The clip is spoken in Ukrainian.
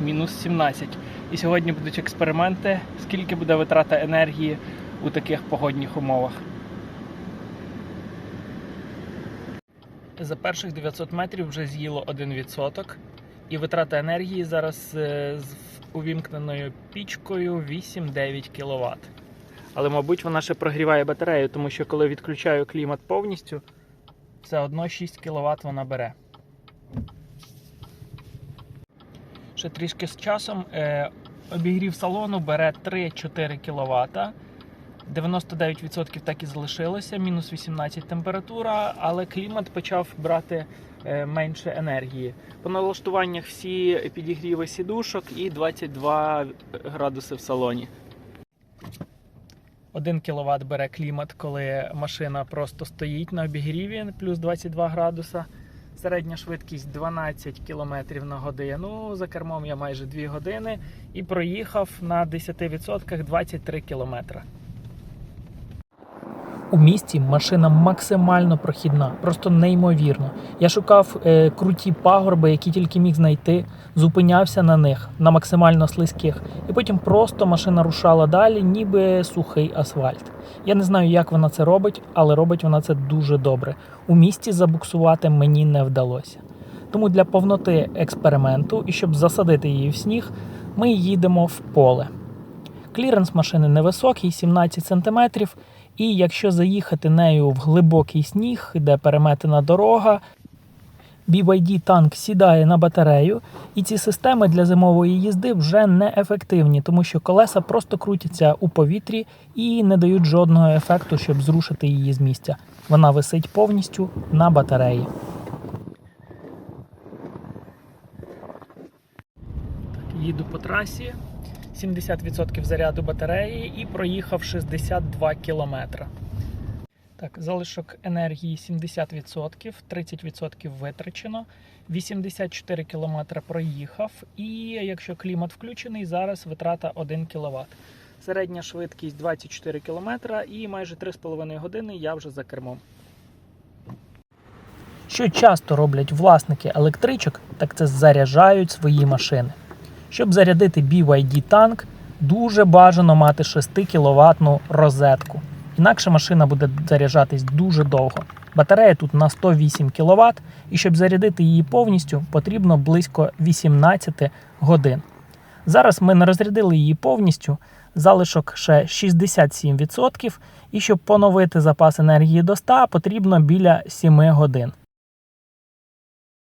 мінус 17. І сьогодні будуть експерименти, скільки буде витрата енергії у таких погодних умовах. За перших 900 метрів вже з'їло 1%. І витрата енергії зараз е, з увімкненою пічкою 8-9 кВт. Але, мабуть, вона ще прогріває батарею, тому що коли відключаю клімат повністю, все одно 6 кВт вона бере. Ще трішки з часом е, обігрів салону бере 3-4 кВт. 99% так і залишилося, мінус 18 температура, але клімат почав брати е, менше енергії. По налаштуваннях всі підігріви сідушок і 22 градуси в салоні. 1 кВт бере клімат, коли машина просто стоїть на обігріві плюс 22 градуса. Середня швидкість 12 км на годину. За кермом я майже 2 години і проїхав на 10% 23 км. У місті машина максимально прохідна, просто неймовірно. Я шукав е, круті пагорби, які тільки міг знайти, зупинявся на них на максимально слизьких, і потім просто машина рушала далі, ніби сухий асфальт. Я не знаю, як вона це робить, але робить вона це дуже добре. У місті забуксувати мені не вдалося. Тому для повноти експерименту і щоб засадити її в сніг, ми їдемо в поле. Кліренс машини невисокий, 17 см, і якщо заїхати нею в глибокий сніг, де переметена дорога, BYD танк сідає на батарею, і ці системи для зимової їзди вже не ефективні, тому що колеса просто крутяться у повітрі і не дають жодного ефекту, щоб зрушити її з місця. Вона висить повністю на батареї. Їду по трасі. 70% заряду батареї і проїхав 62 кілометри. Так, залишок енергії 70%, 30% витрачено, 84 км проїхав, і якщо клімат включений, зараз витрата 1 кВт. Середня швидкість 24 км і майже 3,5 години я вже за кермом. Що часто роблять власники електричок, так це заряджають свої машини. Щоб зарядити BYD танк, дуже бажано мати 6 кВт розетку. Інакше машина буде заряджатись дуже довго. Батарея тут на 108 кВт, і щоб зарядити її повністю, потрібно близько 18 годин. Зараз ми не розрядили її повністю, залишок ще 67%, і щоб поновити запас енергії до 100, потрібно біля 7 годин.